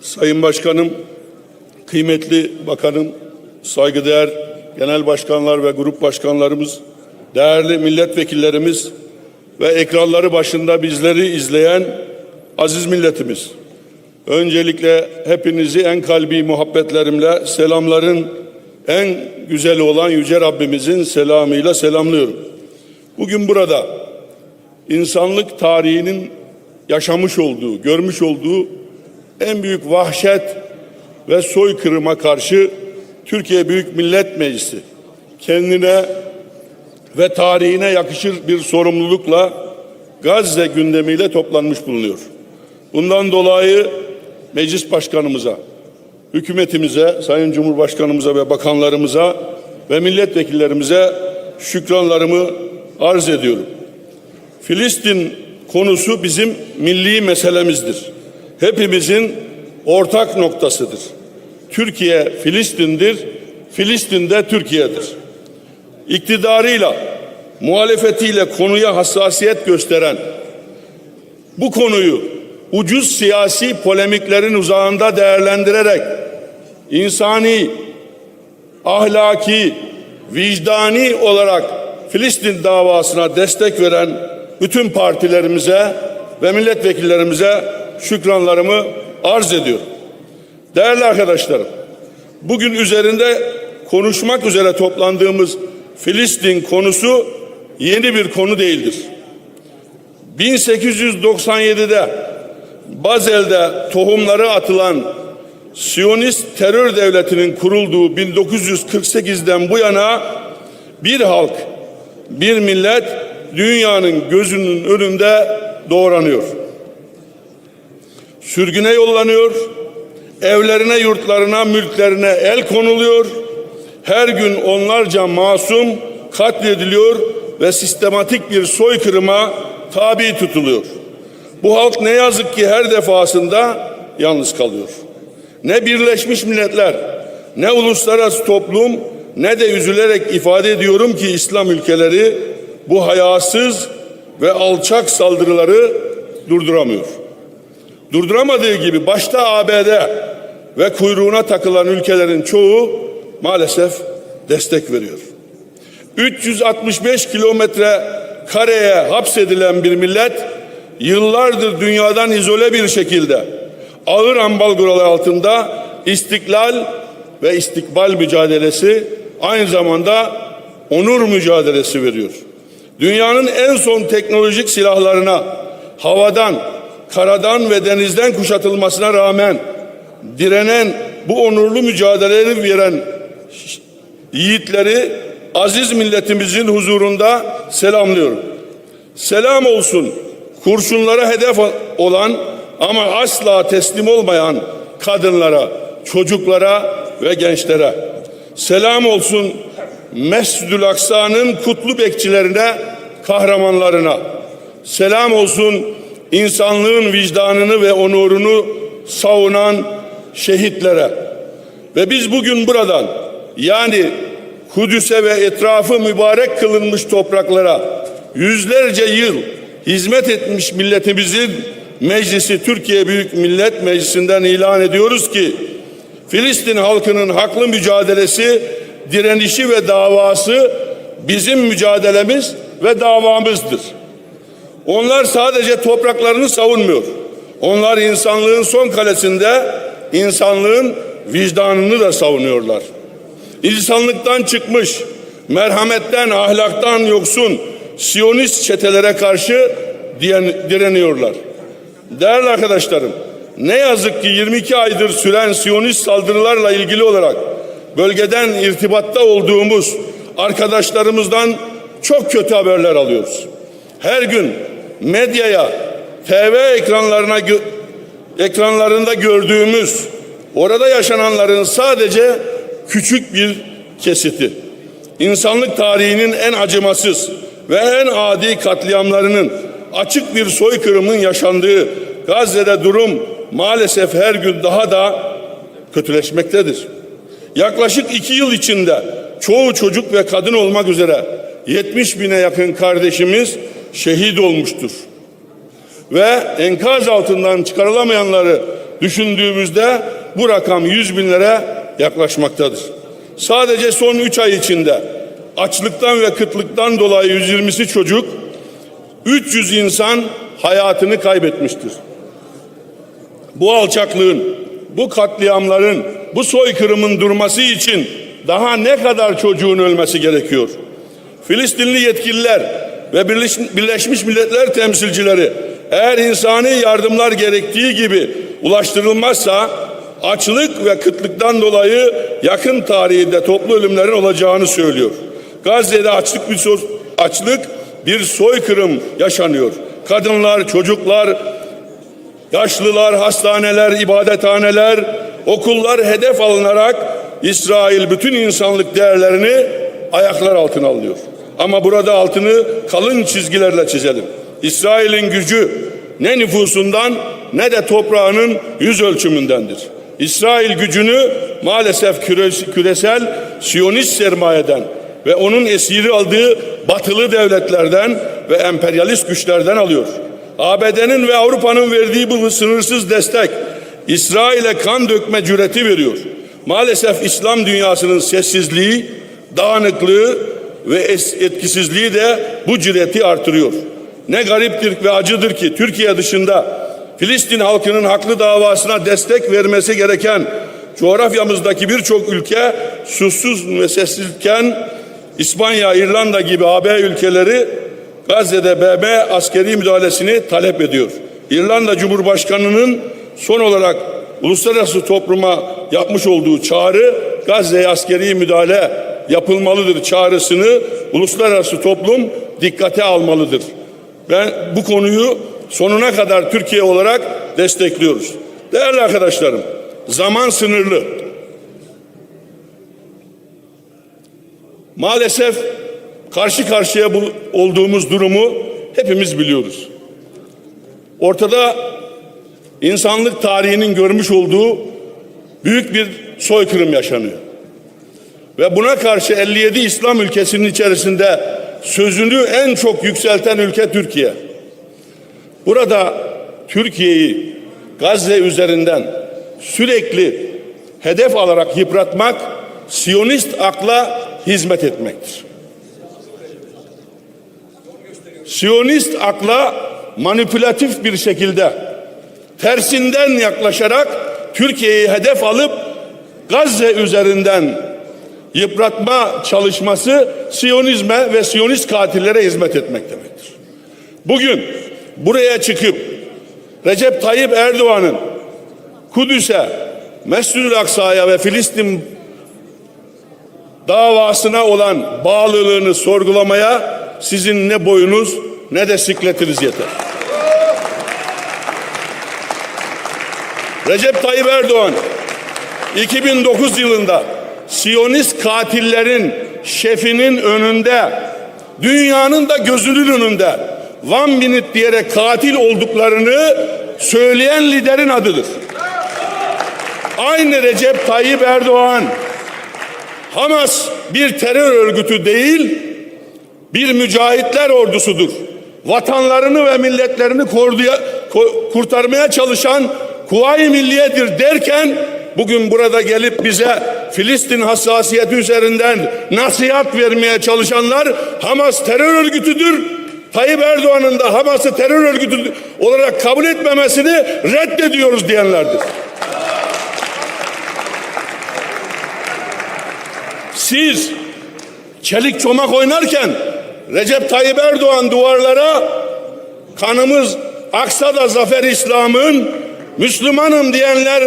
Sayın Başkanım, kıymetli bakanım, saygıdeğer genel başkanlar ve grup başkanlarımız, değerli milletvekillerimiz ve ekranları başında bizleri izleyen aziz milletimiz. Öncelikle hepinizi en kalbi muhabbetlerimle selamların en güzeli olan Yüce Rabbimizin selamıyla selamlıyorum. Bugün burada insanlık tarihinin yaşamış olduğu, görmüş olduğu en büyük vahşet ve soykırıma karşı Türkiye Büyük Millet Meclisi kendine ve tarihine yakışır bir sorumlulukla Gazze gündemiyle toplanmış bulunuyor. Bundan dolayı meclis başkanımıza, hükümetimize, Sayın Cumhurbaşkanımıza ve bakanlarımıza ve milletvekillerimize şükranlarımı arz ediyorum. Filistin konusu bizim milli meselemizdir. Hepimizin ortak noktasıdır. Türkiye Filistin'dir, Filistin de Türkiye'dir. İktidarıyla, muhalefetiyle konuya hassasiyet gösteren bu konuyu ucuz siyasi polemiklerin uzağında değerlendirerek insani, ahlaki, vicdani olarak Filistin davasına destek veren bütün partilerimize ve milletvekillerimize şükranlarımı arz ediyorum. Değerli arkadaşlarım, bugün üzerinde konuşmak üzere toplandığımız Filistin konusu yeni bir konu değildir. 1897'de Bazel'de tohumları atılan Siyonist terör devletinin kurulduğu 1948'den bu yana bir halk, bir millet dünyanın gözünün önünde doğranıyor. Sürgüne yollanıyor, evlerine, yurtlarına, mülklerine el konuluyor. Her gün onlarca masum katlediliyor ve sistematik bir soykırıma tabi tutuluyor. Bu halk ne yazık ki her defasında yalnız kalıyor. Ne Birleşmiş Milletler, ne uluslararası toplum, ne de üzülerek ifade ediyorum ki İslam ülkeleri bu hayasız ve alçak saldırıları durduramıyor. Durduramadığı gibi başta ABD ve kuyruğuna takılan ülkelerin çoğu maalesef destek veriyor. 365 kilometre kareye hapsedilen bir millet yıllardır dünyadan izole bir şekilde ağır ambalgolar altında istiklal ve istikbal mücadelesi aynı zamanda onur mücadelesi veriyor. Dünyanın en son teknolojik silahlarına havadan, karadan ve denizden kuşatılmasına rağmen direnen bu onurlu mücadeleleri veren yiğitleri aziz milletimizin huzurunda selamlıyorum. Selam olsun kurşunlara hedef olan ama asla teslim olmayan kadınlara, çocuklara ve gençlere. Selam olsun Mescid-ül Aksa'nın kutlu bekçilerine, kahramanlarına. Selam olsun insanlığın vicdanını ve onurunu savunan şehitlere. Ve biz bugün buradan yani Kudüs'e ve etrafı mübarek kılınmış topraklara yüzlerce yıl hizmet etmiş milletimizin meclisi Türkiye Büyük Millet Meclisi'nden ilan ediyoruz ki Filistin halkının haklı mücadelesi, direnişi ve davası bizim mücadelemiz ve davamızdır. Onlar sadece topraklarını savunmuyor. Onlar insanlığın son kalesinde insanlığın vicdanını da savunuyorlar. İnsanlıktan çıkmış, merhametten, ahlaktan yoksun Siyonist çetelere karşı direniyorlar. Değerli arkadaşlarım, ne yazık ki 22 aydır süren Siyonist saldırılarla ilgili olarak bölgeden irtibatta olduğumuz arkadaşlarımızdan çok kötü haberler alıyoruz. Her gün medyaya, TV ekranlarına gö ekranlarında gördüğümüz orada yaşananların sadece küçük bir kesiti. İnsanlık tarihinin en acımasız ve en adi katliamlarının açık bir soykırımın yaşandığı Gazze'de durum maalesef her gün daha da kötüleşmektedir. Yaklaşık iki yıl içinde çoğu çocuk ve kadın olmak üzere 70 bine yakın kardeşimiz şehit olmuştur. Ve enkaz altından çıkarılamayanları düşündüğümüzde bu rakam 100 binlere yaklaşmaktadır. Sadece son 3 ay içinde açlıktan ve kıtlıktan dolayı 120'si çocuk, 300 insan hayatını kaybetmiştir. Bu alçaklığın, bu katliamların, bu soykırımın durması için daha ne kadar çocuğun ölmesi gerekiyor? Filistinli yetkililer ve Birleş- Birleşmiş Milletler temsilcileri eğer insani yardımlar gerektiği gibi ulaştırılmazsa açlık ve kıtlıktan dolayı yakın tarihinde toplu ölümlerin olacağını söylüyor. Gazze'de açlık bir so- açlık bir soykırım yaşanıyor. Kadınlar, çocuklar, Yaşlılar, hastaneler, ibadethaneler, okullar hedef alınarak İsrail bütün insanlık değerlerini ayaklar altına alıyor. Ama burada altını kalın çizgilerle çizelim. İsrail'in gücü ne nüfusundan ne de toprağının yüz ölçümündendir. İsrail gücünü maalesef küres- küresel Siyonist sermayeden ve onun esiri aldığı batılı devletlerden ve emperyalist güçlerden alıyor. ABD'nin ve Avrupa'nın verdiği bu sınırsız destek İsrail'e kan dökme cüreti veriyor. Maalesef İslam dünyasının sessizliği, dağınıklığı ve etkisizliği de bu cüreti artırıyor. Ne gariptir ve acıdır ki Türkiye dışında Filistin halkının haklı davasına destek vermesi gereken coğrafyamızdaki birçok ülke susuz ve sessizken İspanya, İrlanda gibi AB ülkeleri Gazze'de BM askeri müdahalesini talep ediyor. İrlanda Cumhurbaşkanı'nın son olarak uluslararası topluma yapmış olduğu çağrı Gazze'ye askeri müdahale yapılmalıdır çağrısını uluslararası toplum dikkate almalıdır. Ben bu konuyu sonuna kadar Türkiye olarak destekliyoruz. Değerli arkadaşlarım, zaman sınırlı. Maalesef karşı karşıya olduğumuz durumu hepimiz biliyoruz. Ortada insanlık tarihinin görmüş olduğu büyük bir soykırım yaşanıyor. Ve buna karşı 57 İslam ülkesinin içerisinde sözünü en çok yükselten ülke Türkiye. Burada Türkiye'yi Gazze üzerinden sürekli hedef alarak yıpratmak Siyonist akla hizmet etmektir. Siyonist akla manipülatif bir şekilde tersinden yaklaşarak Türkiye'yi hedef alıp Gazze üzerinden yıpratma çalışması Siyonizme ve Siyonist katillere hizmet etmek demektir. Bugün buraya çıkıp Recep Tayyip Erdoğan'ın Kudüs'e, Mescid-ül Aksa'ya ve Filistin davasına olan bağlılığını sorgulamaya sizin ne boyunuz ne de sikletiniz yeter. Recep Tayyip Erdoğan 2009 yılında Siyonist katillerin şefinin önünde dünyanın da gözünün önünde one minute diyerek katil olduklarını söyleyen liderin adıdır. Aynı Recep Tayyip Erdoğan Hamas bir terör örgütü değil, bir mücahitler ordusudur. Vatanlarını ve milletlerini korduya, ko- kurtarmaya çalışan Kuvayi Milliye'dir derken bugün burada gelip bize Filistin hassasiyeti üzerinden nasihat vermeye çalışanlar Hamas terör örgütüdür. Tayyip Erdoğan'ın da Hamas'ı terör örgütü olarak kabul etmemesini reddediyoruz diyenlerdir. Siz çelik çomak oynarken Recep Tayyip Erdoğan duvarlara kanımız aksa da zafer İslam'ın Müslümanım diyenler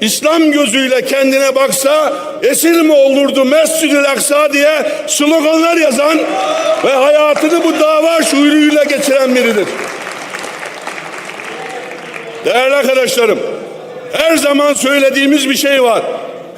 İslam gözüyle kendine baksa esir mi olurdu Mescid-i Aksa diye sloganlar yazan ve hayatını bu dava şuuruyla geçiren biridir. Değerli arkadaşlarım, her zaman söylediğimiz bir şey var.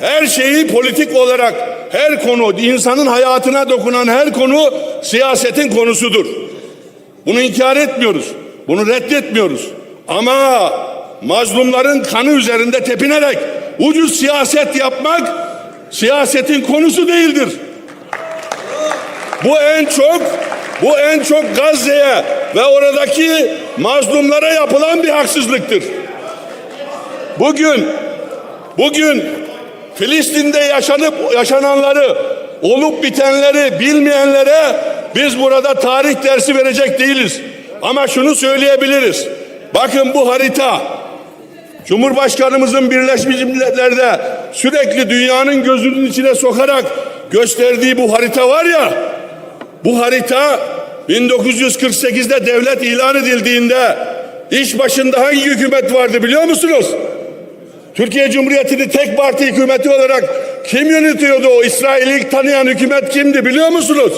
Her şeyi politik olarak her konu, insanın hayatına dokunan her konu siyasetin konusudur. Bunu inkar etmiyoruz. Bunu reddetmiyoruz. Ama mazlumların kanı üzerinde tepinerek ucuz siyaset yapmak siyasetin konusu değildir. Bu en çok bu en çok Gazze'ye ve oradaki mazlumlara yapılan bir haksızlıktır. bugün bugün Filistin'de yaşanıp yaşananları olup bitenleri bilmeyenlere biz burada tarih dersi verecek değiliz. Ama şunu söyleyebiliriz. Bakın bu harita Cumhurbaşkanımızın Birleşmiş Milletler'de sürekli dünyanın gözünün içine sokarak gösterdiği bu harita var ya bu harita 1948'de devlet ilan edildiğinde iş başında hangi hükümet vardı biliyor musunuz? Türkiye Cumhuriyeti'ni tek parti hükümeti olarak kim yönetiyordu o İsrail'i ilk tanıyan hükümet kimdi biliyor musunuz?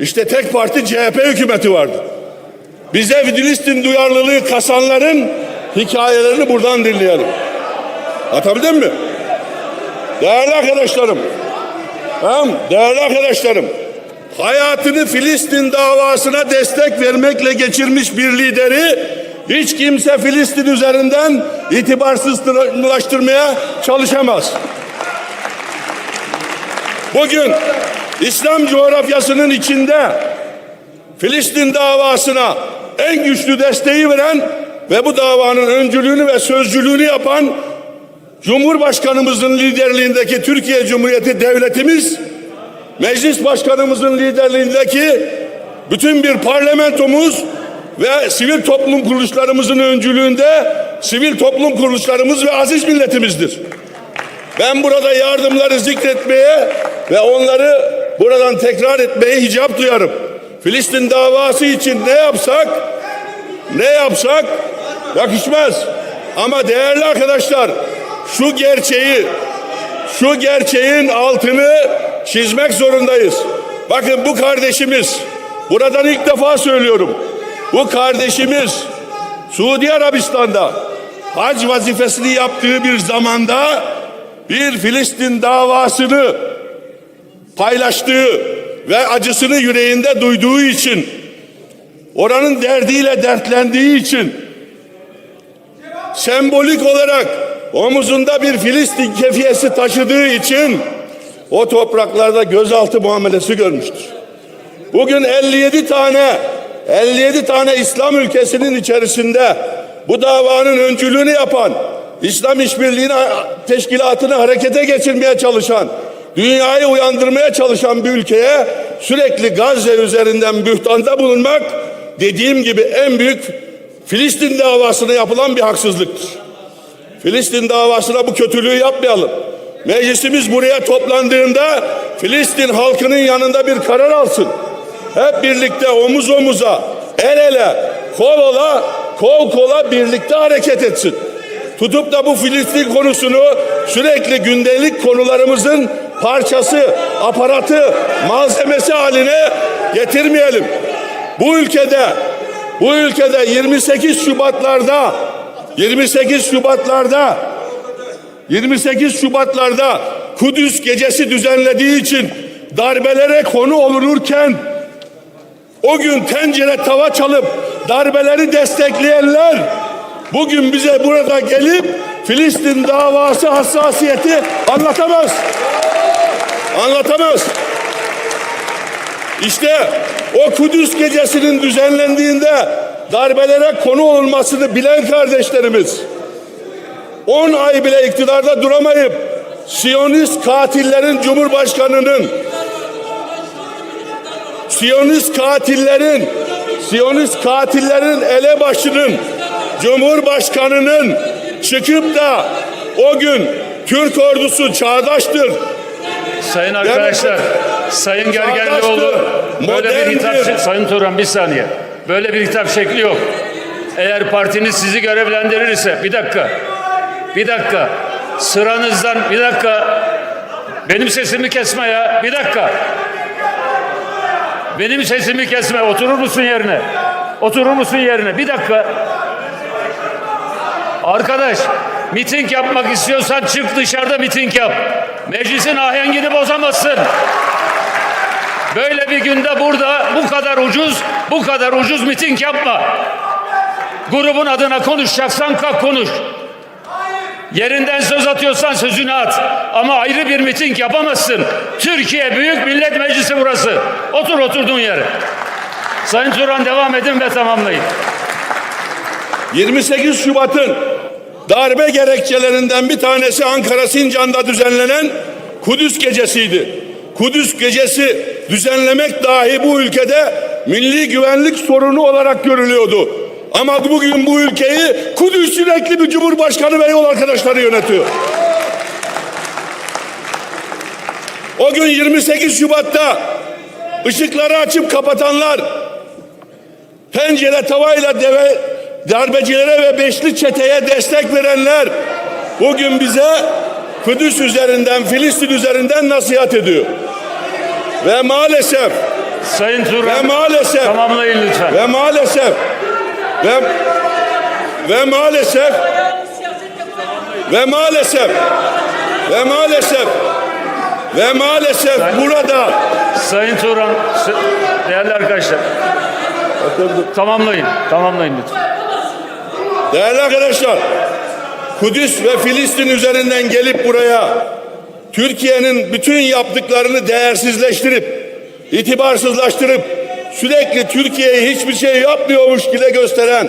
İşte tek parti CHP hükümeti vardı. Bize Filistin duyarlılığı kasanların hikayelerini buradan dinleyelim. Atabildim mi? Değerli arkadaşlarım, Tamam, değerli arkadaşlarım, hayatını Filistin davasına destek vermekle geçirmiş bir lideri hiç kimse Filistin üzerinden itibarsızlaştırmaya çalışamaz. Bugün İslam coğrafyasının içinde Filistin davasına en güçlü desteği veren ve bu davanın öncülüğünü ve sözcülüğünü yapan Cumhurbaşkanımızın liderliğindeki Türkiye Cumhuriyeti Devletimiz, Meclis Başkanımızın liderliğindeki bütün bir parlamentomuz ve sivil toplum kuruluşlarımızın öncülüğünde sivil toplum kuruluşlarımız ve aziz milletimizdir. Ben burada yardımları zikretmeye ve onları buradan tekrar etmeye hicap duyarım. Filistin davası için ne yapsak, ne yapsak yakışmaz. Ama değerli arkadaşlar, şu gerçeği, şu gerçeğin altını çizmek zorundayız. Bakın bu kardeşimiz, buradan ilk defa söylüyorum. Bu kardeşimiz Suudi Arabistan'da hac vazifesini yaptığı bir zamanda bir Filistin davasını paylaştığı ve acısını yüreğinde duyduğu için oranın derdiyle dertlendiği için sembolik olarak omuzunda bir Filistin kefiyesi taşıdığı için o topraklarda gözaltı muamelesi görmüştür. Bugün 57 tane 57 tane İslam ülkesinin içerisinde bu davanın öncülüğünü yapan İslam İşbirliği Teşkilatı'nı harekete geçirmeye çalışan, dünyayı uyandırmaya çalışan bir ülkeye sürekli Gazze üzerinden bühtanda bulunmak dediğim gibi en büyük Filistin davasına yapılan bir haksızlıktır. Filistin davasına bu kötülüğü yapmayalım. Meclisimiz buraya toplandığında Filistin halkının yanında bir karar alsın. Hep birlikte omuz omuza, el ele, kol ola, kol kola birlikte hareket etsin. Tutup da bu Filistin konusunu sürekli gündelik konularımızın parçası, aparatı, malzemesi haline getirmeyelim. Bu ülkede bu ülkede 28 Şubatlarda 28 Şubatlarda 28 Şubatlarda Kudüs gecesi düzenlediği için darbelere konu olunurken o gün tencere tava çalıp darbeleri destekleyenler bugün bize burada gelip Filistin davası hassasiyeti anlatamaz. Anlatamaz. İşte o Kudüs gecesinin düzenlendiğinde darbelere konu olunmasını bilen kardeşlerimiz 10 ay bile iktidarda duramayıp Siyonist katillerin Cumhurbaşkanı'nın Siyonist katillerin Siyonist katillerin elebaşının Cumhurbaşkanı'nın çıkıp da o gün Türk ordusu çağdaştır. Sayın arkadaşlar, Sayın Gergerlioğlu böyle bir hitap moderndir. Sayın Turan bir saniye. Böyle bir hitap şekli yok. Eğer partiniz sizi görevlendirirse bir dakika. Bir dakika. Sıranızdan bir dakika. Benim sesimi kesme ya. Bir dakika. Benim sesimi kesme. Oturur musun yerine? Oturur musun yerine? Bir dakika. Arkadaş, miting yapmak istiyorsan çık dışarıda miting yap. Meclisin ahengini bozamazsın. Böyle bir günde burada bu kadar ucuz, bu kadar ucuz miting yapma. Grubun adına konuşacaksan kalk konuş. Yerinden söz atıyorsan sözünü at. Ama ayrı bir miting yapamazsın. Türkiye Büyük Millet Meclisi burası. Otur oturduğun yere. Sayın Turan devam edin ve tamamlayın. 28 Şubat'ın darbe gerekçelerinden bir tanesi Ankara Sincan'da düzenlenen Kudüs gecesiydi. Kudüs gecesi düzenlemek dahi bu ülkede milli güvenlik sorunu olarak görülüyordu. Ama bugün bu ülkeyi Kudüs sürekli bir cumhurbaşkanı ve yol arkadaşları yönetiyor. O gün 28 Şubat'ta ışıkları açıp kapatanlar, pencere tavayla deve, darbecilere ve beşli çeteye destek verenler bugün bize Kudüs üzerinden, Filistin üzerinden nasihat ediyor. Ve maalesef, Sayın ve Turan maalesef, tamamlayın lütfen. ve maalesef, ve, ve maalesef, ve maalesef, ve maalesef, ve maalesef burada. Sayın Turan, değerli arkadaşlar. Tamamlayın, tamamlayın lütfen. Değerli arkadaşlar, Kudüs ve Filistin üzerinden gelip buraya Türkiye'nin bütün yaptıklarını değersizleştirip, itibarsızlaştırıp sürekli Türkiye'ye hiçbir şey yapmıyormuş gibi gösteren,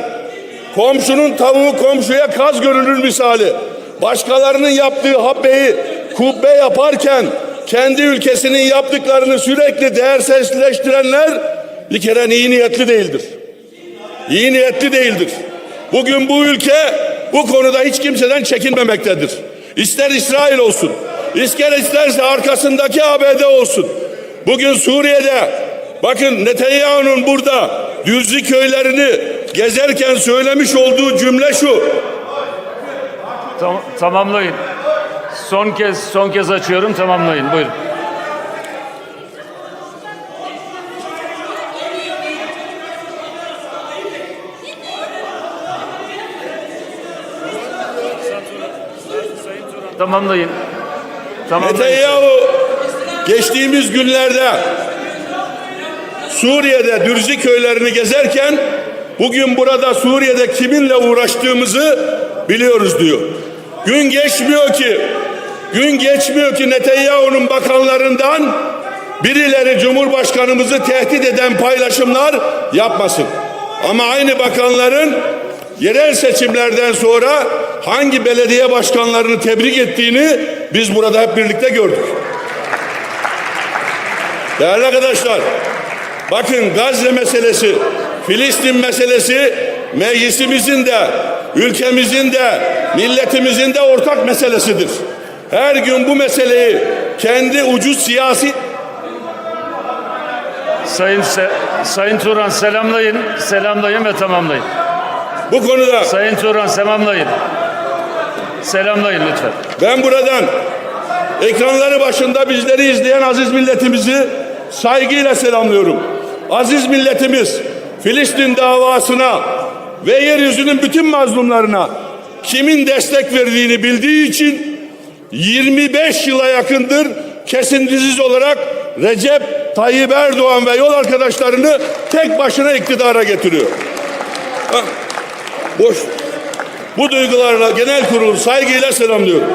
komşunun tavuğu komşuya kaz görünür misali, başkalarının yaptığı habbeyi kubbe yaparken kendi ülkesinin yaptıklarını sürekli değersizleştirenler bir kere iyi niyetli değildir iyi niyetli değildir. Bugün bu ülke bu konuda hiç kimseden çekinmemektedir. İster İsrail olsun, ister isterse arkasındaki ABD olsun. Bugün Suriye'de bakın Netanyahu'nun burada Düzlü köylerini gezerken söylemiş olduğu cümle şu. Tam- tamamlayın. Son kez son kez açıyorum. Tamamlayın. Buyurun. Tamamlayın. Netanyahu geçtiğimiz günlerde Suriye'de Dürzi köylerini gezerken bugün burada Suriye'de kiminle uğraştığımızı biliyoruz diyor. Gün geçmiyor ki gün geçmiyor ki Netanyahu'nun bakanlarından birileri Cumhurbaşkanımızı tehdit eden paylaşımlar yapmasın. Ama aynı bakanların yerel seçimlerden sonra hangi belediye başkanlarını tebrik ettiğini biz burada hep birlikte gördük. Değerli arkadaşlar, bakın Gazze meselesi, Filistin meselesi meclisimizin de, ülkemizin de, milletimizin de ortak meselesidir. Her gün bu meseleyi kendi ucuz siyasi Sayın Sayın Turan selamlayın. Selamlayın ve tamamlayın. Bu konuda Sayın Turan selamlayın. Selamlayın lütfen. Ben buradan ekranları başında bizleri izleyen aziz milletimizi saygıyla selamlıyorum. Aziz milletimiz Filistin davasına ve yeryüzünün bütün mazlumlarına kimin destek verdiğini bildiği için 25 yıla yakındır kesintisiz olarak Recep Tayyip Erdoğan ve yol arkadaşlarını tek başına iktidara getiriyor. Boş. Bu duygularla genel kurulu saygıyla selamlıyorum.